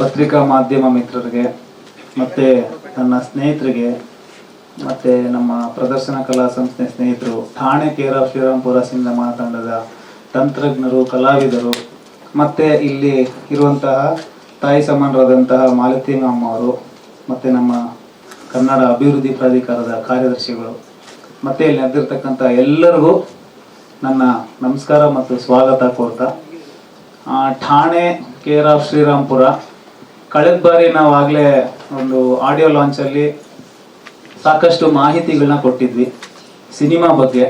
ಪತ್ರಿಕಾ ಮಾಧ್ಯಮ ಮಿತ್ರರಿಗೆ, ಮತ್ತು ನನ್ನ ಸ್ನೇಹಿತರಿಗೆ, ಮತ್ತು ನಮ್ಮ ಪ್ರದರ್ಶನ ಕಲಾ ಸಂಸ್ಥೆ ಸ್ನೇಹಿತರು, ಠಾಣೆ ಕೇರ ಶ್ರೀರಾಮ್ಪುರ ಸಿನಿಮಾ ತಂಡದ ತಂತ್ರಜ್ಞರು, ಕಲಾವಿದರು, ಮತ್ತು ಇಲ್ಲಿ ಇರುವಂತಹ ತಾಯಿ ಸಮಾನರಾದಂತಹ ಮಾಲತಿ ಅಮ್ಮ ಅವರು, ಮತ್ತು ನಮ್ಮ ಕನ್ನಡ ಅಭಿವೃದ್ಧಿ ಪ್ರಾಧಿಕಾರದ ಕಾರ್ಯದರ್ಶಿಗಳು, ಮತ್ತು ಇಲ್ಲಿ ನಡೆದಿರ್ತಕ್ಕಂಥ ಎಲ್ಲರಿಗೂ ನನ್ನ ನಮಸ್ಕಾರ ಮತ್ತು ಸ್ವಾಗತ ಕೋರ್ತಾ. ಠಾಣೆ ಕೇರ್ ಆಫ್ ಶ್ರೀರಾಮ್ಪುರ ಕಳೆದ ಬಾರಿ ನಾವು ಆಗಲೇ ಒಂದು ಆಡಿಯೋ ಲಾಂಚಲ್ಲಿ ಸಾಕಷ್ಟು ಮಾಹಿತಿಗಳನ್ನ ಕೊಟ್ಟಿದ್ವಿ ಸಿನಿಮಾ ಬಗ್ಗೆ.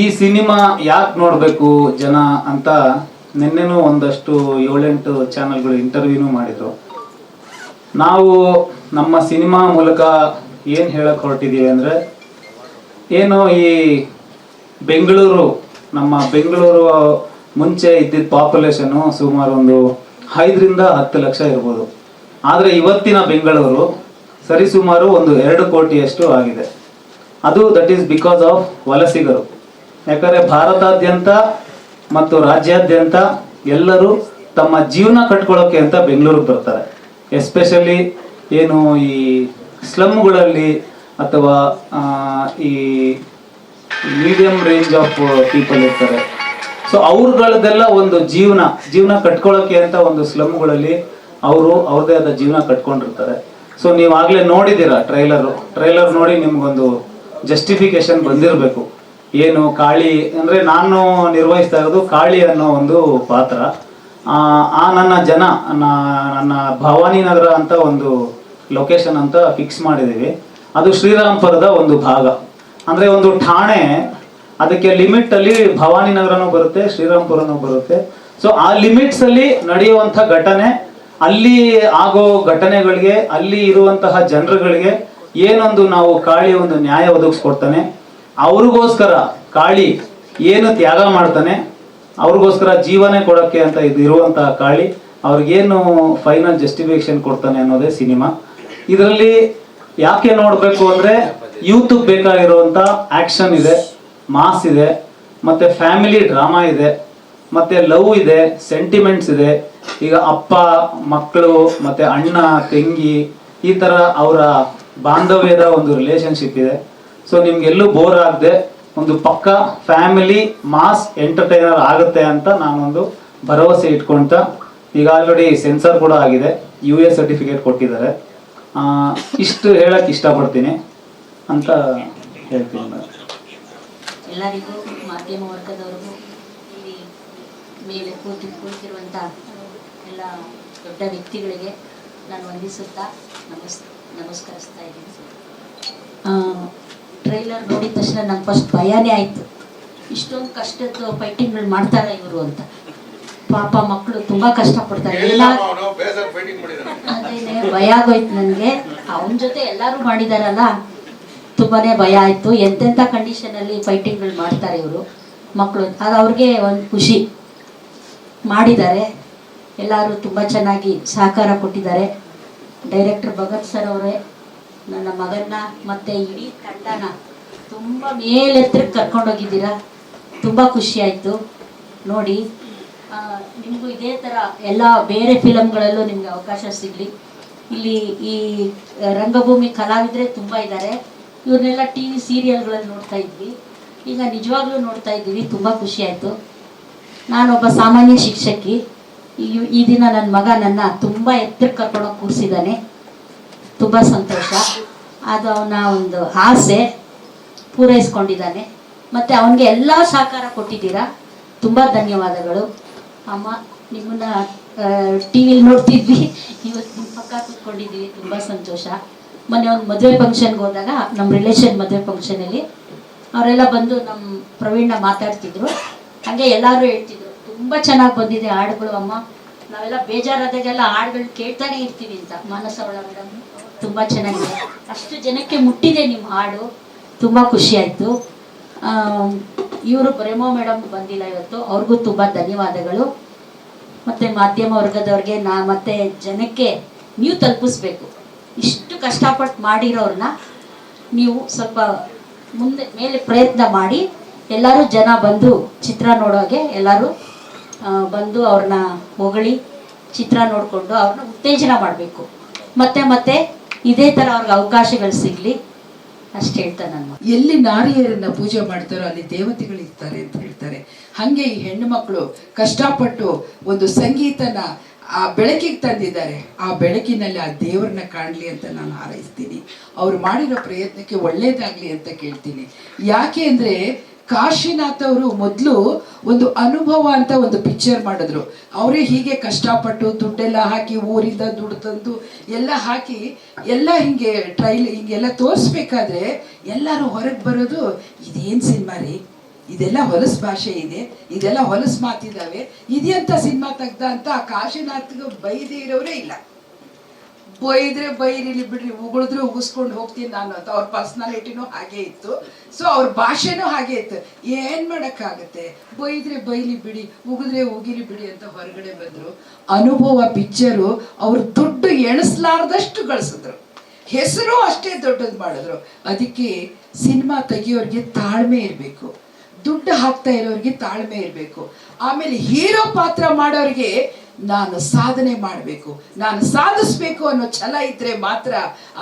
ಈ ಸಿನಿಮಾ ಯಾಕೆ ನೋಡಬೇಕು ಜನ ಅಂತ ನಿನ್ನೆನೂ ಒಂದಷ್ಟು ಏಳೆಂಟು ಚಾನಲ್ಗಳು ಇಂಟರ್ವ್ಯೂನು ಮಾಡಿದ್ರು. ನಾವು ನಮ್ಮ ಸಿನಿಮಾ ಮೂಲಕ ಏನು ಹೇಳಕ್ಕೆ ಹೊರಟಿದ್ದೀವಿ ಅಂದರೆ, ಏನು ಈ ಬೆಂಗಳೂರು, ನಮ್ಮ ಬೆಂಗಳೂರು ಮುಂಚೆ ಇದ್ದಿದ್ದ ಪಾಪ್ಯುಲೇಷನು ಸುಮಾರು ಒಂದು ಐದರಿಂದ ಹತ್ತು ಲಕ್ಷ ಇರ್ಬೋದು. ಆದರೆ ಇವತ್ತಿನ ಬೆಂಗಳೂರು ಸರಿಸುಮಾರು ಒಂದು ಎರಡು ಕೋಟಿಯಷ್ಟು ಆಗಿದೆ. ಅದು ದಟ್ ಈಸ್ ಬಿಕಾಸ್ ಆಫ್ ವಲಸಿಗರು. ಯಾಕಂದರೆ ಭಾರತಾದ್ಯಂತ ಮತ್ತು ರಾಜ್ಯಾದ್ಯಂತ ಎಲ್ಲರೂ ತಮ್ಮ ಜೀವನ ಕಟ್ಕೊಳ್ಳೋಕೆ ಅಂತ ಬೆಂಗಳೂರಿಗೆ ಬರ್ತಾರೆ. ಎಸ್ಪೆಷಲಿ ಏನು ಈ ಸ್ಲಮ್ಗಳಲ್ಲಿ ಅಥವಾ ಈ ಮೀಡಿಯಂ ರೇಂಜ್ ಆಫ್ ಪೀಪಲ್ ಇರ್ತಾರೆ. ಸೊ ಅವ್ರಗಳದೆಲ್ಲ ಒಂದು ಜೀವನ ಜೀವನ ಕಟ್ಕೊಳ್ಳೋಕೆ ಅಂತ ಒಂದು ಸ್ಲಮ್ಗಳಲ್ಲಿ ಅವರು ಅವ್ರದೇ ಆದ ಜೀವನ ಕಟ್ಕೊಂಡಿರ್ತಾರೆ. ಸೊ ನೀವು ಆಗ್ಲೇ ನೋಡಿದ್ದೀರಾ ಟ್ರೈಲರು ಟ್ರೈಲರ್ ನೋಡಿ ನಿಮ್ಗೊಂದು ಜಸ್ಟಿಫಿಕೇಶನ್ ಬಂದಿರಬೇಕು. ಏನು ಕಾಳಿ, ಅಂದ್ರೆ ನಾನು ನಿರ್ವಹಿಸ್ತಾ ಇರೋದು ಕಾಳಿ ಅನ್ನೋ ಒಂದು ಪಾತ್ರ. ಆ ಆ ನನ್ನ ಜನ, ನನ್ನ ಭವಾನಿ ನಗರ ಅಂತ ಒಂದು ಲೊಕೇಶನ್ ಅಂತ ಫಿಕ್ಸ್ ಮಾಡಿದ್ದೀವಿ. ಅದು ಶ್ರೀರಾಮ್ಪುರದ ಒಂದು ಭಾಗ. ಅಂದ್ರೆ ಒಂದು ಠಾಣೆ ಅದಕ್ಕೆ ಲಿಮಿಟ್ ಅಲ್ಲಿ ಭವಾನಿ ನಗರನೂ ಬರುತ್ತೆ, ಶ್ರೀರಾಮ್ಪುರನೂ ಬರುತ್ತೆ. ಸೊ ಆ ಲಿಮಿಟ್ಸ್ ಅಲ್ಲಿ ನಡೆಯುವಂಥ ಘಟನೆ, ಅಲ್ಲಿ ಆಗೋ ಘಟನೆಗಳಿಗೆ, ಅಲ್ಲಿ ಇರುವಂತಹ ಜನರುಗಳಿಗೆ ಏನೊಂದು ನಾವು ಕಾಳಿ ಒಂದು ನ್ಯಾಯ ಒದಗಿಸ್ಕೊಡ್ತಾನೆ. ಅವ್ರಿಗೋಸ್ಕರ ಕಾಳಿ ಏನು ತ್ಯಾಗ ಮಾಡ್ತಾನೆ, ಅವ್ರಿಗೋಸ್ಕರ ಜೀವನೇ ಕೊಡೋಕ್ಕೆ ಅಂತ ಇದು ಇರುವಂತಹ ಕಾಳಿ, ಅವ್ರಿಗೇನು ಫೈನಲ್ ಜಸ್ಟಿಫಿಕೇಶನ್ ಕೊಡ್ತಾನೆ ಅನ್ನೋದೇ ಸಿನಿಮಾ. ಇದರಲ್ಲಿ ಯಾಕೆ ನೋಡಬೇಕು ಅಂದ್ರೆ ಯೂತ್ ಬೇಕಾಗಿರುವಂತ ಆಕ್ಷನ್ ಇದೆ. ಮಾಸ್ ಇದೆ, ಮತ್ತೆ ಫ್ಯಾಮಿಲಿ ಡ್ರಾಮಾ ಇದೆ, ಮತ್ತೆ ಲವ್ ಇದೆ, ಸೆಂಟಿಮೆಂಟ್ಸ್ ಇದೆ. ಈಗ ಅಪ್ಪ ಮಕ್ಕಳು ಮತ್ತೆ ಅಣ್ಣ, ತಂಗಿ, ಈ ತರ ಅವರ ಬಾಂಧವ್ಯದ ಒಂದು ರಿಲೇಶನ್ಶಿಪ್ ಇದೆ. ಸೊ ನಿಮ್ಗೆಲ್ಲೂ ಬೋರ್ ಆಗದೆ ಒಂದು ಪಕ್ಕ ಫ್ಯಾಮಿಲಿ ಮಾಸ್ ಎಂಟರ್ಟೈನರ್ ಆಗುತ್ತೆ ಅಂತ ನಾನೊಂದು ಭರವಸೆ ಇಟ್ಕೊಂತ, ಈಗ ಆಲ್ರೆಡಿ ಸೆನ್ಸರ್ ಕೂಡ ಆಗಿದೆ ಯು ಎ ಸರ್ಟಿಫಿಕೇಟ್ ಕೊಟ್ಟಿದ್ದಾರೆ. ಇಷ್ಟು ಹೇಳಕ್ ಇಷ್ಟಪಡ್ತೀನಿ ಅಂತ ಹೇಳ್ತೀನಿ. ಎಲ್ಲರಿಗೂ ಮಾಧ್ಯಮ ವರ್ಗದವ್ರಿಗೂ ಇಲ್ಲಿ ಮೇಲೆ ಕೂತಿ ಕುಳಿತಿರುವಂಥ ಎಲ್ಲ ದೊಡ್ಡ ವ್ಯಕ್ತಿಗಳಿಗೆ ನಾನು ವಂದಿಸುತ್ತಾ ನಮಸ್ ನಮಸ್ಕರಿಸ್ತಾ ಇದ್ದೀನಿ. ಟ್ರೈಲರ್ ನೋಡಿದ ತಕ್ಷಣ ನಂಗೆ ಫಸ್ಟ್ ಭಯನೇ ಆಯಿತು. ಇಷ್ಟೊಂದು ಕಷ್ಟದ ಫೈಟಿಂಗ್ಗಳು ಮಾಡ್ತಾರೆ ಇವರು ಅಂತ. ಪಾಪ ಮಕ್ಕಳು ತುಂಬ ಕಷ್ಟಪಡ್ತಾರೆ. ಅದೇನೆ ಭಯ ಆಗೋಯ್ತು ನನಗೆ. ಅವನ ಜೊತೆ ಎಲ್ಲರೂ ಮಾಡಿದಾರಲ್ಲ. ತುಂಬಾನೇ ಭಯ ಆಯ್ತು. ಎಂತೆಂಥ ಕಂಡೀಷನಲ್ಲಿ ಫೈಟಿಂಗ್ಗಳು ಮಾಡ್ತಾರೆ ಇವರು ಮಕ್ಕಳು ಅದು ಅವ್ರಿಗೆ ಒಂದು ಖುಷಿ ಮಾಡಿದ್ದಾರೆ. ಎಲ್ಲರೂ ತುಂಬ ಚೆನ್ನಾಗಿ ಸಹಕಾರ ಕೊಟ್ಟಿದ್ದಾರೆ. ಡೈರೆಕ್ಟರ್ ಭಗತ್ ಸರ್ ಅವರೇ, ನನ್ನ ಮಗನ್ನ ಮತ್ತೆ ಇಡೀ ತಂಡನ ತುಂಬ ಮೇಲೆತ್ತರಕ್ಕೆ ಕರ್ಕೊಂಡೋಗಿದ್ದೀರಾ ತುಂಬ ಖುಷಿ ಆಯಿತು. ನೋಡಿ ನಿಮಗೂ ಇದೇ ಥರ ಎಲ್ಲ ಬೇರೆ ಫಿಲಮ್ಗಳಲ್ಲೂ ನಿಮಗೆ ಅವಕಾಶ ಸಿಗಲಿ. ಇಲ್ಲಿ ಈ ರಂಗಭೂಮಿ ಕಲಾವಿದರೆ ತುಂಬ ಇದ್ದಾರೆ ಇವ್ರನ್ನೆಲ್ಲ ಟಿ ವಿ ಸೀರಿಯಲ್ಗಳಲ್ಲಿ ನೋಡ್ತಾ ಇದ್ವಿ. ಈಗ ನಿಜವಾಗ್ಲೂ ನೋಡ್ತಾ ಇದ್ದೀವಿ. ತುಂಬ ಖುಷಿ ಆಯಿತು. ನಾನೊಬ್ಬ ಸಾಮಾನ್ಯ ಶಿಕ್ಷಕಿ. ಈ ದಿನ ನನ್ನ ಮಗ ನನ್ನ ತುಂಬ ಎತ್ತರಕ್ಕೆ ಕರ್ಕೊಂಡೋಗಿ ಕೂರಿಸಿದ್ದಾನೆ. ತುಂಬ ಸಂತೋಷ. ಅದು ಅವನ ಒಂದು ಆಸೆ ಪೂರೈಸ್ಕೊಂಡಿದ್ದಾನೆ. ಮತ್ತು ಅವನಿಗೆ ಎಲ್ಲ ಸಹಕಾರ ಕೊಟ್ಟಿದ್ದೀರಾ? ತುಂಬ ಧನ್ಯವಾದಗಳು. ಅಮ್ಮ, ನಿಮ್ಮನ್ನ ಟಿ ವಿಲಿ ನೋಡ್ತಿದ್ವಿ. ಇವತ್ತು ನಿಮ್ಮ ಪಕ್ಕ ಕೂತ್ಕೊಂಡಿದ್ದೀವಿ. ತುಂಬ ಸಂತೋಷ. ಮೊನ್ನೆ ಒಂದು ಮದುವೆ ಫಂಕ್ಷನ್ಗೆ ಹೋದಾಗ, ನಮ್ಮ ರಿಲೇಷನ್ ಮದುವೆ ಫಂಕ್ಷನಲ್ಲಿ ಅವರೆಲ್ಲ ಬಂದು ನಮ್ಮ ಪ್ರವೀಣ ಮಾತಾಡ್ತಿದ್ರು. ಹಾಗೆ ಎಲ್ಲರೂ ಹೇಳ್ತಿದ್ರು, ತುಂಬ ಚೆನ್ನಾಗಿ ಬಂದಿದೆ ಹಾಡುಗಳು ಅಮ್ಮ. ನಾವೆಲ್ಲ ಬೇಜಾರಾದಾಗೆಲ್ಲ ಹಾಡುಗಳು ಕೇಳ್ತಾನೆ ಇರ್ತೀವಿ ಅಂತ. ಮಾನಸ ಅವಳ ಮೇಡಮ್ ತುಂಬ ಚೆನ್ನಾಗಿದೆ. ಅಷ್ಟು ಜನಕ್ಕೆ ಮುಟ್ಟಿದೆ ನಿಮ್ಮ ಹಾಡು. ತುಂಬ ಖುಷಿ ಆಯಿತು. ಇವರು ಪ್ರೇಮೋ ಮೇಡಮ್ ಬಂದಿಲ್ಲ ಇವತ್ತು. ಅವ್ರಿಗೂ ತುಂಬ ಧನ್ಯವಾದಗಳು. ಮತ್ತು ಮಾಧ್ಯಮ ವರ್ಗದವ್ರಿಗೆ ನಾ ಮತ್ತೆ ಜನಕ್ಕೆ ನೀವು ತಲುಪಿಸ್ಬೇಕು. ಇಷ್ಟು ಕಷ್ಟಪಟ್ಟು ಮಾಡಿರೋರನ್ನ ನೀವು ಸ್ವಲ್ಪ ಮುಂದೆ ಮೇಲೆ ಪ್ರಯತ್ನ ಮಾಡಿ, ಎಲ್ಲರೂ ಜನ ಬಂದು ಚಿತ್ರ ನೋಡೋಗೆ, ಎಲ್ಲರೂ ಬಂದು ಅವ್ರನ್ನ ಹೊಗಳಿ ಚಿತ್ರ ನೋಡಿಕೊಂಡು ಅವ್ರನ್ನ ಉತ್ತೇಜನ ಮಾಡಬೇಕು. ಮತ್ತೆ ಮತ್ತೆ ಇದೇ ಥರ ಅವ್ರಿಗೆ ಅವಕಾಶಗಳು ಸಿಗಲಿ, ಅಷ್ಟು ಹೇಳ್ತಾನೆ ನನ್ನ ಎಲ್ಲಿ ನಾರಿಯರನ್ನ ಪೂಜೆ ಮಾಡ್ತಾರೋ ಅಲ್ಲಿ ದೇವತೆಗಳು ಇರ್ತಾರೆ ಅಂತ ಹೇಳ್ತಾರೆ. ಹಂಗೆ ಈ ಹೆಣ್ಣು ಮಕ್ಕಳು ಕಷ್ಟಪಟ್ಟು ಒಂದು ಸಂಗೀತನ ಆ ಬೆಳಕಿಗೆ ತಂದಿದ್ದಾರೆ. ಆ ಬೆಳಕಿನಲ್ಲಿ ಆ ದೇವರನ್ನ ಕಾಣಲಿ ಅಂತ ನಾನು ಹಾರೈಸ್ತೀನಿ. ಅವ್ರು ಮಾಡಿರೋ ಪ್ರಯತ್ನಕ್ಕೆ ಒಳ್ಳೇದಾಗ್ಲಿ ಅಂತ ಕೇಳ್ತೀನಿ. ಯಾಕೆ ಅಂದ್ರೆ ಕಾಶಿನಾಥ್ ಅವರು ಮೊದಲು ಒಂದು ಅನುಭವ ಅಂತ ಒಂದು ಪಿಕ್ಚರ್ ಮಾಡಿದ್ರು. ಅವರೇ ಹೀಗೆ ಕಷ್ಟಪಟ್ಟು ದುಡ್ಡೆಲ್ಲ ಹಾಕಿ ಊರಿಂದ ದುಡ್ಡು ತಂದು ಎಲ್ಲ ಹಾಕಿ ಎಲ್ಲ ಹಿಂಗೆ ಟ್ರೈಲ್ ಹಿಂಗೆಲ್ಲ ತೋರಿಸ್ಬೇಕಾದ್ರೆ ಎಲ್ಲರೂ ಹೊರಗೆ ಬರೋದು ಇದೇನು ಸಿನಿಮಾ ರೀ? ಇದೆಲ್ಲ ಹೊಲಸ್ ಭಾಷೆ ಇದೆ, ಇದೆಲ್ಲ ಹೊಲಸ್ ಮಾತಿದ್ದಾವೆ ಇದೆಯಂತ ಸಿನಿಮಾ ತೆಗ್ದ ಅಂತ ಆ ಕಾಶಿನಾಥ್ಗೆ ಬೈದೇ ಇರೋರೇ ಇಲ್ಲ. ಬೈದ್ರೆ ಬೈರಿಲಿ ಬಿಡ್ರಿ, ಉಗುಳಿದ್ರೆ ಉಗಿಸ್ಕೊಂಡು ಹೋಗ್ತೀನಿ ನಾನು ಅಂತ ಅವ್ರ ಪರ್ಸ್ನಾಲಿಟಿನೂ ಹಾಗೆ ಇತ್ತು. ಸೊ ಅವ್ರ ಭಾಷೆನೂ ಹಾಗೆ ಇತ್ತು. ಏನ್ ಮಾಡಕ್ಕಾಗತ್ತೆ? ಬೈದ್ರೆ ಬೈಲಿ ಬಿಡಿ, ಉಗಿದ್ರೆ ಉಗಿಲಿ ಬಿಡಿ ಅಂತ ಹೊರಗಡೆ ಬಂದ್ರು. ಅನುಭವ ಪಿಕ್ಚರು ಅವ್ರ ದುಡ್ಡು ಎಣಿಸ್ಲಾರ್ದಷ್ಟು ಗಳಿಸಿದ್ರು. ಹೆಸರು ಅಷ್ಟೇ ದೊಡ್ಡದು ಮಾಡಿದ್ರು. ಅದಕ್ಕೆ ಸಿನಿಮಾ ತೆಗಿಯೋರಿಗೆ ತಾಳ್ಮೆ ಇರಬೇಕು. ದುಡ್ಡು ಹಾಕ್ತಾ ಇರೋರಿಗೆ ತಾಳ್ಮೆ ಇರಬೇಕು. ಆಮೇಲೆ ಹೀರೋ ಪಾತ್ರ ಮಾಡೋರಿಗೆ ನಾನು ಸಾಧನೆ ಮಾಡಬೇಕು. ನಾನು ಸಾಧಿಸ್ಬೇಕು ಅನ್ನೋ ಛಲ ಇದ್ರೆ ಮಾತ್ರ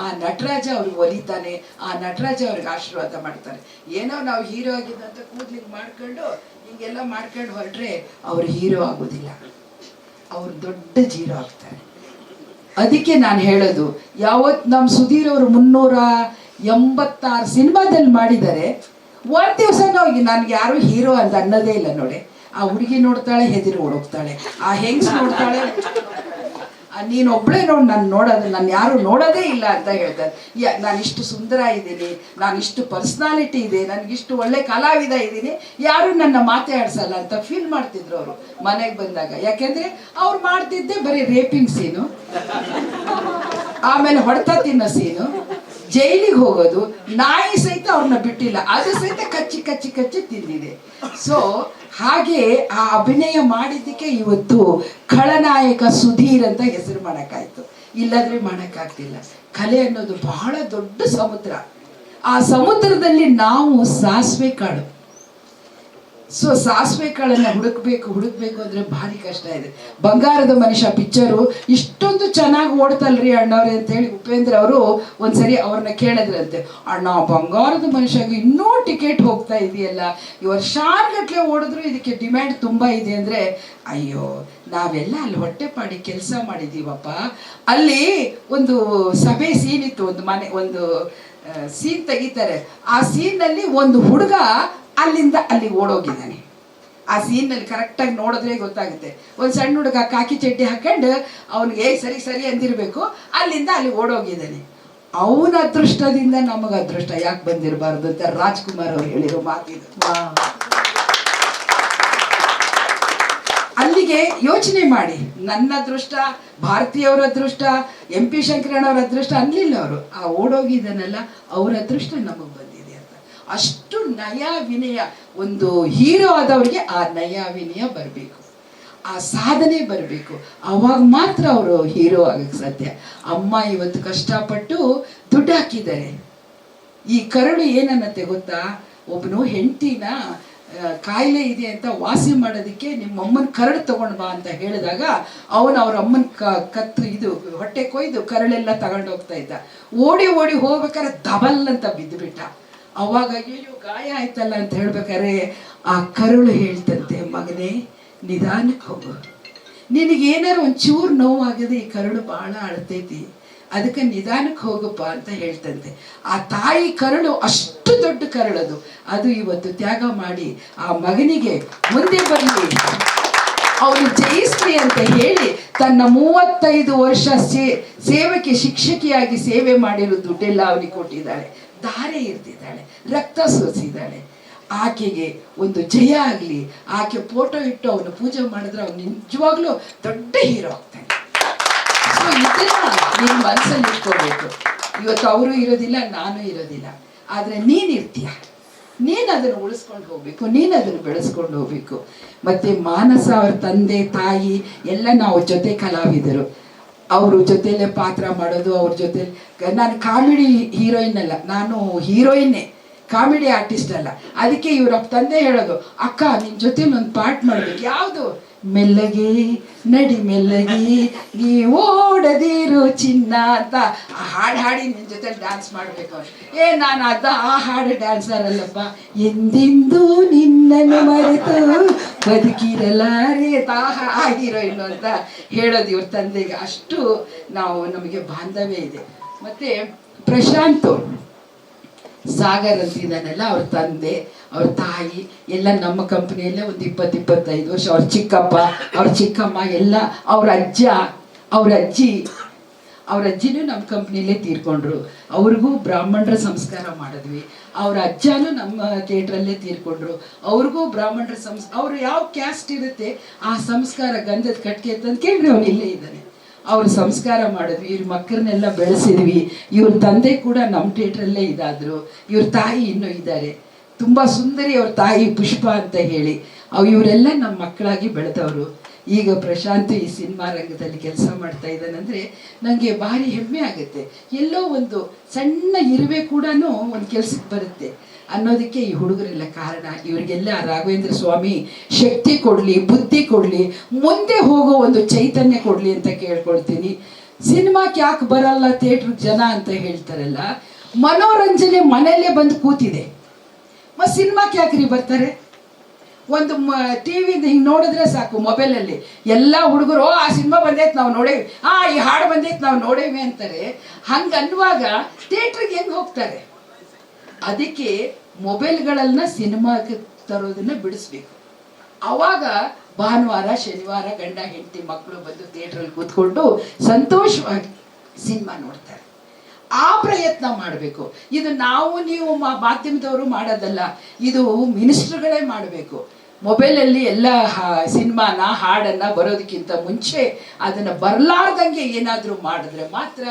ಆ ನಟರಾಜ ಅವ್ರಿಗೆ ಒಲಿತಾನೆ, ಆ ನಟರಾಜ ಅವ್ರಿಗೆ ಆಶೀರ್ವಾದ ಮಾಡ್ತಾರೆ. ಏನೋ ನಾವು ಹೀರೋ ಆಗಿದ್ದಂತ ಕೂದ್ಲಿಗೆ ಮಾಡ್ಕೊಂಡು, ಹಿಂಗೆಲ್ಲ ಮಾಡ್ಕೊಂಡು ಹೊರಟ್ರೆ ಅವ್ರು ಹೀರೋ ಆಗೋದಿಲ್ಲ. ಅವ್ರು ದೊಡ್ಡ ಜೀರೋ ಆಗ್ತಾರೆ. ಅದಕ್ಕೆ ನಾನು ಹೇಳೋದು ಯಾವತ್ತು ನಮ್ಮ ಸುಧೀರ್ ಅವರು ಮುನ್ನೂರ ಎಂಬತ್ತಾರು ಸಿನಿಮಾದಲ್ಲಿ ಮಾಡಿದ್ದಾರೆ ಒಂದ್ ದಿವಸ ಹೋಗಿ ನನ್ಗೆ ಯಾರು ಹೀರೋ ಅಂತ ಅನ್ನೋದೇ ಇಲ್ಲ ನೋಡಿ. ಆ ಹುಡುಗಿ ನೋಡ್ತಾಳೆ, ಹೆದಿರು ಓಡೋಗ್ತಾಳೆ. ಆ ಹೆಂಗ್ಸ್ ನೋಡ್ತಾಳೆ? ನೀನು ನೀನ್ ಒಬ್ಳೆ ನೋಡ್, ನಾನು ನೋಡೋದು, ನಾನು ಯಾರು ನೋಡೋದೇ ಇಲ್ಲ ಅಂತ ಹೇಳ್ತಾರೆ. ನಾನು ಇಷ್ಟು ಸುಂದರ ಇದ್ದೀನಿ, ನಾನು ಇಷ್ಟು ಪರ್ಸ್ನಾಲಿಟಿ ಇದೆ ನನಗಿಷ್ಟು ಒಳ್ಳೆ ಕಲಾವಿದ ಇದ್ದೀನಿ, ಯಾರು ನನ್ನ ಮಾತಾಡ್ಸಲ್ಲ ಅಂತ ಫೀಲ್ ಮಾಡ್ತಿದ್ರು ಅವರು ಮನೆಗೆ ಬಂದಾಗ. ಯಾಕೆಂದ್ರೆ ಅವ್ರು ಮಾಡ್ತಿದ್ದೆ ಬರೀ ರೇಪಿಂಗ್ ಸೀನು ಆಮೇಲೆ ಹೊಡೆತ ತಿನ್ನೋ ಸೀನು ಜೈಲಿಗೆ ಹೋಗೋದು, ನಾಯಿ ಸಹಿತ ಅವ್ರನ್ನ ಬಿಟ್ಟಿಲ್ಲ ಅದು ಸಹಿತ ಕಚ್ಚಿ ಕಚ್ಚಿ ಕಚ್ಚಿ ತಿಂದಿದೆ. ಸೊ ಹಾಗೆ ಆ ಅಭಿನಯ ಮಾಡಿದ್ದಕ್ಕೆ ಇವತ್ತು ಖಳನಾಯಕ ಸುಧೀರ್ ಅಂತ ಹೆಸರು ಮಾಡೋಕ್ಕಾಯ್ತು. ಇಲ್ಲದ್ರೆ ಮಾಡೋಕ್ಕಾಗ್ತಿಲ್ಲ. ಕಲೆ ಅನ್ನೋದು ಬಹಳ ದೊಡ್ಡ ಸಮುದ್ರ. ಆ ಸಮುದ್ರದಲ್ಲಿ ನಾವು ಸಾಸಿವೆ ಕಾಳು. ಸೊ ಸಾಸಿವೆ ಕಾಳನ್ನ ಹುಡುಕ್ಬೇಕು ಹುಡುಕ್ಬೇಕು ಅಂದ್ರೆ ಭಾರಿ ಕಷ್ಟ ಇದೆ. ಬಂಗಾರದ ಮನುಷ್ಯ ಪಿಕ್ಚರು ಇಷ್ಟೊಂದು ಚೆನ್ನಾಗಿ ಓಡ್ತಲ್ರಿ ಅಣ್ಣವ್ರೆ ಅಂತ ಹೇಳಿ ಉಪೇಂದ್ರ ಅವರು ಒಂದ್ಸರಿ ಅವ್ರನ್ನ ಕೇಳಿದ್ರಂತೆ. ಅಣ್ಣ, ಬಂಗಾರದ ಮನುಷ್ಯಗೆ ಇನ್ನೂ ಟಿಕೆಟ್ ಹೋಗ್ತಾ ಇದೆಯಲ್ಲ? ಈ ವರ್ಷಾನ್ಗಟ್ಲೆ ಓಡಿದ್ರು ಇದಕ್ಕೆ ಡಿಮ್ಯಾಂಡ್ ತುಂಬಾ ಇದೆ ಅಂದ್ರೆ, ಅಯ್ಯೋ, ನಾವೆಲ್ಲ ಅಲ್ಲಿ ಹೊಟ್ಟೆ ಪಾಡಿ ಕೆಲಸ ಮಾಡಿದೀವಪ್ಪ. ಅಲ್ಲಿ ಒಂದು ಸಭೆ ಸೀನಿತ್ತು ಒಂದು ಮನೆ, ಒಂದು ಸೀನ್ ತೆಗಿತಾರೆ. ಆ ಸೀನ್ನಲ್ಲಿ ಒಂದು ಹುಡುಗ ಅಲ್ಲಿಂದ ಅಲ್ಲಿ ಓಡೋಗಿದ್ದಾನೆ. ಆ ಸೀನ್ನಲ್ಲಿ ಕರೆಕ್ಟಾಗಿ ನೋಡಿದ್ರೆ ಗೊತ್ತಾಗುತ್ತೆ. ಒಂದು ಸಣ್ಣ ಹುಡುಗ ಕಾಕಿ ಚಡ್ಡಿ ಹಾಕೊಂಡು ಅವನಿಗೆ ಸರಿ ಸರಿ, ಅಂದಿರಬೇಕು. ಅಲ್ಲಿಂದ ಅಲ್ಲಿ ಓಡೋಗಿದ್ದಾನೆ. ಅವನ ಅದೃಷ್ಟದಿಂದ ನಮಗೆ ಅದೃಷ್ಟ. ಯಾಕೆ ಬಂದಿರಬಾರ್ದು ಅಂತ ರಾಜ್ಕುಮಾರ್ ಅವ್ರು ಹೇಳಿರೋ ಮಾತಿದು ಅಲ್ಲಿಗೆ ಯೋಚನೆ ಮಾಡಿ. ನನ್ನ ಅದೃಷ್ಟ, ಭಾರತೀಯವರ ಅದೃಷ್ಟ, ಎಂ ಪಿ ಶಂಕರಣ್ಣವ್ರ ಅದೃಷ್ಟ ಅನ್ಲಿಲ್ಲ ಅವರು. ಆ ಓಡೋಗಿದ್ದಾನಲ್ಲ, ಅವ್ರ ಅದೃಷ್ಟ ನಮಗೆ ಅಂತ ಅಷ್ಟು ನಯ ವಿನಯ ಒಂದು ಹೀರೋ ಆದವ್ರಿಗೆ ಆ ನಯ ವಿನಯ ಬರಬೇಕು. ಆ ಸಾಧನೆ ಬರಬೇಕು. ಅವಾಗ ಮಾತ್ರ ಅವರು ಹೀರೋ ಆಗಕ್ಕೆ ಸಾಧ್ಯ. ಅಮ್ಮ ಇವತ್ತು ಕಷ್ಟಪಟ್ಟು ದುಡ್ಡು ಹಾಕಿದ್ದಾರೆ. ಈ ಕರುಳು ಏನನ್ನತ್ತೆ ಗೊತ್ತಾ? ಒಬ್ಬನು ಹೆಂಡತಿನ ಕಾಯಿಲೆ ಇದೆ ಅಂತ ವಾಸಿ ಮಾಡೋದಕ್ಕೆ ನಿಮ್ಮ ಅಮ್ಮನ ಕರಳು ತಗೊಂಡ್ ಬಾ ಅಂತ ಹೇಳಿದಾಗ ಅವನು ಅವ್ರ ಅಮ್ಮನ ಕ, ಕತ್ತು ಇದು, ಹೊಟ್ಟೆ ಕೊಯ್ದು ಕರಳೆಲ್ಲ ತಗೊಂಡು ಹೋಗ್ತಾ ಇದ್ದ. ಓಡಿ ಓಡಿ ಹೋಗ್ಬೇಕಾದ್ರೆ ದಬಲ್ ಅಂತ ಬಿದ್ದುಬಿಟ್ಟ. ಅವಾಗ ಅಯ್ಯೋ ಗಾಯ ಆಯ್ತಲ್ಲ ಅಂತ ಹೇಳ್ಬೇಕಾದ್ರೆ, ಆ ಕರುಳು ಹೇಳ್ತಂತೆ, ಮಗನೇ, ನಿಧಾನಕ್ಕೆ ಹೋಗು. ನಿನಗೆ ಒಂದು ಒಂಚೂರು ನೋವಾಗದೆ ಈ ಕರುಳು ಬಹಳ ಅಳ್ತೈತಿ ಅದಕ್ಕೆ ನಿಧಾನಕ್ಕೆ ಹೋಗಪ್ಪ ಅಂತ ಹೇಳ್ತಂತೆ. ಆ ತಾಯಿ ಕರುಳು ಅಷ್ಟು ದೊಡ್ಡ ಕರುಳದು ಅದು. ಇವತ್ತು ತ್ಯಾಗ ಮಾಡಿ, ಆ ಮಗನಿಗೆ ಮುಂದೆ ಬರಲಿ ಅವನು ಜಯಿಸ್ಲಿ ಅಂತ ಹೇಳಿ, ತನ್ನ ಮೂವತ್ತೈದು ವರ್ಷ ಸೇ ಸೇವೆಗೆ ಶಿಕ್ಷಕಿಯಾಗಿ ಸೇವೆ ಮಾಡಿರೋ ದುಡ್ಡೆಲ್ಲ ಅವನಿಗೆ ಕೊಟ್ಟಿದ್ದಾಳೆ ಧಾರೆ ಇರ್ತಿದ್ದಾಳೆ, ರಕ್ತ ಸೋಸಿದ್ದಾಳೆ. ಆಕೆಗೆ ಒಂದು ಜಯ ಆಗಲಿ, ಆಕೆ ಫೋಟೋ ಇಟ್ಟು ಅವನು ಪೂಜೆ ಮಾಡಿದ್ರೆ ಅವನು ನಿಜವಾಗ್ಲೂ ದೊಡ್ಡ ಹೀರೋ ಆಗ್ತಾನೆ. ಸೊ ಇದನ್ನ ನಿಮ್ಮ ಮನಸ್ಸಲ್ಲಿ ಇಟ್ಕೋಬೇಕು. ಇವತ್ತು ಅವರು ಇರೋದಿಲ್ಲ, ನಾನು ಇರೋದಿಲ್ಲ. ಆದರೆ ನೀನು ಇರ್ತೀಯ. ನೀನು ಅದನ್ನು ಉಳಿಸ್ಕೊಂಡು ಹೋಗ್ಬೇಕು, ನೀನು ಅದನ್ನು ಬೆಳೆಸ್ಕೊಂಡು ಹೋಗ್ಬೇಕು. ಮತ್ತೆ ಮಾನಸ ಅವ್ರ ತಂದೆ, ತಾಯಿ, ಎಲ್ಲ ನಾವು ಜೊತೆ ಕಲಾವಿದರು. ಅವರು ಜೊತೆಲೆ ಪಾತ್ರ ಮಾಡೋದು, ಅವ್ರ ಜೊತೆ ನಾನು ಕಾಮಿಡಿ ಹೀರೋಯಿನ್ ಅಲ್ಲ, ನಾನು ಹೀರೋಯಿನ್ನೇ ಕಾಮಿಡಿ ಆರ್ಟಿಸ್ಟ್ ಅಲ್ಲ. ಅದಕ್ಕೆ ಇವ್ರ ತಂದೆ ಹೇಳೋದು, ಅಕ್ಕ, ನಿನ್ ಜೊತೆ ಒಂದು ಪಾರ್ಟ್ ಮಾಡ್ಬೇಕು. ಯಾವುದು ಮೆಲ್ಲಗೆ, ನಡಿ ಮೆಲ್ಲಗೆ ನೀ ಓಡದಿರು ಚಿನ್ನ ಅಂತ ಆ ಹಾಡು ಹಾಡಿ ನಿನ್ನ ಜೊತೆ ಡ್ಯಾನ್ಸ್ ಮಾಡಬೇಕು ಅವ್ರು. ಏ, ನಾನು ಅದ ಆ ಹಾಡು ಡ್ಯಾನ್ಸರ್ ಅಲ್ಲಪ್ಪ. ಎಂದೆಂದೂ ನಿನ್ನನ್ನು ಮರೆತು ಬದುಕಿರಲಾರೆ ತಾಹ ಆಗಿರೋ ಇನ್ನು ಅಂತ ಹೇಳೋದು ಇವ್ರ ತಂದೆಗೆ. ಅಷ್ಟು ನಾವು ನಮಗೆ ಬಾಂಧವ್ಯ ಇದೆ. ಮತ್ತೆ ಪ್ರಶಾಂತ್, ಸಾಗರ್ ಅಂತಿದ್ದಾನೆಲ್ಲ ಅವ್ರ ತಂದೆ. ಅವ್ರ ತಾಯಿ, ಎಲ್ಲ ನಮ್ಮ ಕಂಪ್ನಿಯಲ್ಲೇ ಒಂದು ಇಪ್ಪತ್ತು ಇಪ್ಪತ್ತೈದು ವರ್ಷ. ಅವ್ರ ಚಿಕ್ಕಪ್ಪ, ಅವ್ರ ಚಿಕ್ಕಮ್ಮ ಎಲ್ಲ ಅವ್ರ ಅಜ್ಜ, ಅವ್ರ ಅಜ್ಜಿ. ಅವ್ರ ಅಜ್ಜಿನೂ ನಮ್ಮ ಕಂಪ್ನಿಯಲ್ಲೇ ತೀರ್ಕೊಂಡ್ರು. ಅವ್ರಿಗೂ ಬ್ರಾಹ್ಮಣರ ಸಂಸ್ಕಾರ ಮಾಡಿದ್ವಿ. ಅವ್ರ ಅಜ್ಜನೂ ನಮ್ಮ ಥಿಯೇಟ್ರಲ್ಲೇ ತೀರ್ಕೊಂಡ್ರು. ಅವ್ರಿಗೂ ಬ್ರಾಹ್ಮಣರ ಸಂಸ್, ಅವ್ರು ಯಾವ ಕ್ಯಾಸ್ಟ್ ಇರುತ್ತೆ, ಆ ಸಂಸ್ಕಾರ ಗಂಧದ ಕಟ್ಟಿಗೆ ಅಂತ ಕೇಳ್ರಿ ಅವ್ನು ಇಲ್ಲೇ ಇದ್ದಾನೆ ಅವ್ರ ಸಂಸ್ಕಾರ ಮಾಡಿದ್ವಿ, ಇವ್ರ ಮಕ್ಕಳನ್ನೆಲ್ಲ ಬೆಳೆಸಿದ್ವಿ. ಇವ್ರ ತಂದೆ ಕೂಡ ನಮ್ಮ ಥಿಯೇಟ್ರಲ್ಲೇ ಇದಾದ್ರು. ಇವ್ರ ತಾಯಿ ಇನ್ನೂ ಇದ್ದಾರೆ ತುಂಬ ಸುಂದರಿ ಅವ್ರ ತಾಯಿ ಪುಷ್ಪ ಅಂತ ಹೇಳಿ. ಅವು ಇವರೆಲ್ಲ ನಮ್ಮ ಮಕ್ಕಳಾಗಿ ಬೆಳೆದವರು. ಈಗ ಪ್ರಶಾಂತ್ ಈ ಸಿನಿಮಾ ರಂಗದಲ್ಲಿ ಕೆಲಸ ಮಾಡ್ತಾ ಇದ್ದಾನಂದ್ರೆ ನನಗೆ ಭಾರಿ ಹೆಮ್ಮೆ ಆಗುತ್ತೆ. ಎಲ್ಲೋ ಒಂದು ಸಣ್ಣ ಇರುವೆ ಕೂಡ ಒಂದು ಕೆಲ್ಸಕ್ಕೆ ಬರುತ್ತೆ. ಅನ್ನೋದಕ್ಕೆ ಈ ಹುಡುಗರೆಲ್ಲ ಕಾರಣ. ಇವರಿಗೆಲ್ಲ ರಾಘವೇಂದ್ರ ಸ್ವಾಮಿ, ಶಕ್ತಿ ಕೊಡಲಿ, ಬುದ್ಧಿ ಕೊಡಲಿ, ಮುಂದೆ ಹೋಗೋ ಒಂದು ಚೈತನ್ಯ ಕೊಡಲಿ ಅಂತ ಕೇಳ್ಕೊಳ್ತೀನಿ. ಸಿನಿಮಾಕ್ಕೆ ಯಾಕೆ ಬರಲ್ಲ ಥಿಯೇಟ್ರಿಗೆ ಜನ ಅಂತ ಹೇಳ್ತಾರಲ್ಲ, ಮನೋರಂಜನೆ ಮನೆಯಲ್ಲೇ ಬಂದು ಕೂತಿದೆ. ಮತ್ತು ಸಿನಿಮಾಕ್ಕೆ ಯಾಕ್ರಿ ಬರ್ತಾರೆ. ಒಂದು ಟಿ ವಿಯಿಂದ ಹಿಂಗೆ ನೋಡಿದ್ರೆ ಸಾಕು, ಮೊಬೈಲಲ್ಲಿ. ಎಲ್ಲ ಹುಡುಗರು ಆ ಸಿನಿಮಾ ಬಂದೈತೆ ನಾವು ನೋಡೇವಿ. ಆ, ಈ ಹಾಡು ಬಂದೈತೆ ನಾವು ನೋಡೇವಿ ಅಂತಾರೆ. ಹಂಗೆ ಅನ್ನುವಾಗ ಥಿಯೇಟ್ರಿಗೆ ಹೆಂಗೆ ಹೋಗ್ತಾರೆ? ಅದಕ್ಕೆ ಮೊಬೈಲ್ಗಳನ್ನ ಸಿನಿಮಾಕ್ಕೆ ತರೋದನ್ನ ಬಿಡಿಸ್ಬೇಕು. ಅವಾಗ ಭಾನುವಾರ, ಶನಿವಾರ ಗಂಡ ಹೆಂಡತಿ ಮಕ್ಕಳು ಬಂದು ಥಿಯೇಟ್ರಲ್ಲಿ ಕೂತ್ಕೊಂಡು ಸಂತೋಷವಾಗಿ ಸಿನಿಮಾ ನೋಡ್ತಾರೆ. ಆ ಪ್ರಯತ್ನ ಮಾಡಬೇಕು. ಇದು ನಾವು, ನೀವು ಮಾಧ್ಯಮದವರು ಮಾಡೋದಲ್ಲ, ಇದು ಮಿನಿಸ್ಟ್ರುಗಳೇ ಮಾಡಬೇಕು. ಮೊಬೈಲಲ್ಲಿ ಎಲ್ಲ ಸಿನಿಮಾನ, ಹಾಡನ್ನ ಬರೋದಕ್ಕಿಂತ ಮುಂಚೆ ಅದನ್ನು ಬರಲಾರ್ದಂಗೆ ಏನಾದರೂ ಮಾಡಿದ್ರೆ ಮಾತ್ರ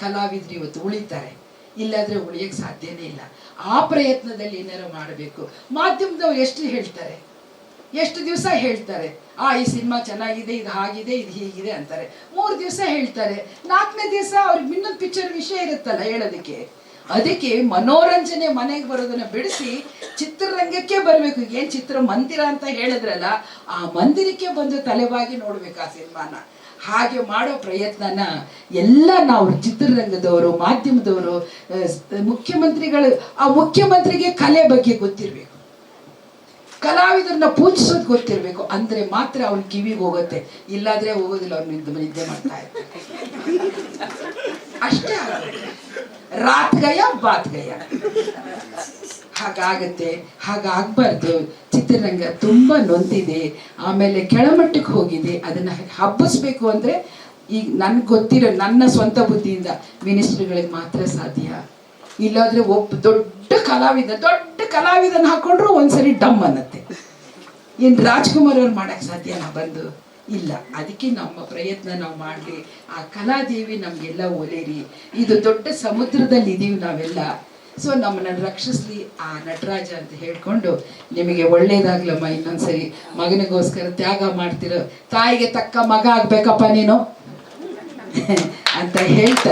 ಕಲಾವಿದರು ಇವತ್ತು ಉಳಿತಾರೆ. ಇಲ್ಲಾದ್ರೆ ಉಳಿಯಕ್ಕೆ ಸಾಧ್ಯನೇ ಇಲ್ಲ. ಆ ಪ್ರಯತ್ನದಲ್ಲಿ ಏನಾರು ಮಾಡಬೇಕು. ಮಾಧ್ಯಮದವ್ರು ಎಷ್ಟು ಹೇಳ್ತಾರೆ? ಎಷ್ಟು ದಿವಸ ಹೇಳ್ತಾರೆ? ಆ, ಈ ಸಿನಿಮಾ ಚೆನ್ನಾಗಿದೆ, ಇದು ಹಾಗಿದೆ, ಇದು ಹೀಗಿದೆ ಅಂತಾರೆ. ಮೂರು ದಿವಸ ಹೇಳ್ತಾರೆ, ನಾಲ್ಕನೇ ದಿವಸ ಅವ್ರಿಗೆ ಇನ್ನೊಂದು ಪಿಕ್ಚರ್ ವಿಷಯ ಇರುತ್ತಲ್ಲ ಹೇಳೋದಕ್ಕೆ. ಅದಕ್ಕೆ ಮನೋರಂಜನೆ ಮನೆಗೆ ಬರೋದನ್ನ ಬಿಡಿಸಿ ಚಿತ್ರರಂಗಕ್ಕೆ ಬರಬೇಕು. ಏನ್ ಚಿತ್ರ ಮಂದಿರ ಅಂತ ಹೇಳಿದ್ರಲ್ಲ, ಆ ಮಂದಿರಕ್ಕೆ ಬಂದು ತಲೆಬಾಗಿ ನೋಡ್ಬೇಕು ಆ ಸಿನಿಮಾನ. ಹಾಗೆ ಮಾಡೋ ಪ್ರಯತ್ನನ ಎಲ್ಲ ನಾವು ಚಿತ್ರರಂಗದವರು, ಮಾಧ್ಯಮದವರು ಮುಖ್ಯಮಂತ್ರಿಗಳು, ಆ ಮುಖ್ಯಮಂತ್ರಿಗೆ ಕಲೆ ಬಗ್ಗೆ ಗೊತ್ತಿರಬೇಕು. ಕಲಾವಿದರನ್ನ ಪೂಜಿಸೋದು ಗೊತ್ತಿರಬೇಕು. ಅಂದ್ರೆ ಮಾತ್ರ ಅವ್ನ ಕಿವಿಗೆ ಹೋಗುತ್ತೆ. ಇಲ್ಲಾದ್ರೆ ಹೋಗೋದಿಲ್ಲ, ಅವ್ನು ನಿದ್ದೆ ನಿದ್ದೆ ಮಾಡ್ತಾ ಇರ್ತಾನೆ. ಅಷ್ಟೇ ಆಗುತ್ತೆ. ರಾತ್ ಗಯ ಬಾತ್ ಗಯ ಹಾಗಾಗತ್ತೆ, ಹಾಗಾಗಬಾರ್ದು. ಚಿತ್ರರಂಗ ತುಂಬಾ ನೊಂದಿದೆ. ಆಮೇಲೆ ಕೆಳಮಟ್ಟಕ್ಕೆ ಹೋಗಿದೆ. ಅದನ್ನ ಹಬ್ಬಿಸ್ಬೇಕು ಅಂದ್ರೆ ಈಗ ನನ್ಗೆ ಗೊತ್ತಿರೋ ನನ್ನ ಸ್ವಂತ ಬುದ್ಧಿಯಿಂದ ಮಿನಿಸ್ಟ್ರಿಗಳಿಗೆ ಮಾತ್ರ ಸಾಧ್ಯ. ಇಲ್ಲಾದ್ರೆ ಒಬ್ಬ ದೊಡ್ಡ ಕಲಾವಿದ, ದೊಡ್ಡ ಕಲಾವಿದನ ಹಾಕೊಂಡ್ರು ಒಂದ್ಸರಿ ಡಮ್ ಅನ್ನತ್ತೆ. ಏನ್ ರಾಜ್ಕುಮಾರ್ ಅವ್ರು ಮಾಡಕ್ ಸಾಧ್ಯನಾ ಬಂದು? ಇಲ್ಲ. ಅದಕ್ಕೆ ನಮ್ಮ ಪ್ರಯತ್ನ ನಾವು ಮಾಡ್ಲಿ. ಆ ಕಲಾದೇವಿ ನಮ್ಗೆಲ್ಲ ಒಲೇರಿ. ಇದು ದೊಡ್ಡ ಸಮುದ್ರದಲ್ಲಿ ಇದೀವಿ ನಾವೆಲ್ಲ. ಸೊ ನಮ್ಮನ್ನ ರಕ್ಷಿಸ್ಲಿ ಆ ನಟರಾಜ ಅಂತ ಹೇಳ್ಕೊಂಡು ನಿಮಗೆ ಒಳ್ಳೇದಾಗ್ಲಮ್ಮ ಇನ್ನೊಂದ್ಸರಿ. ಮಗನಿಗೋಸ್ಕರ ತ್ಯಾಗ ಮಾಡ್ತಿರೋ ತಾಯಿಗೆ ತಕ್ಕ ಮಗ ಆಗ್ಬೇಕಪ್ಪ ನೀನು? ಅಂತ ಹೇಳ್ತಾ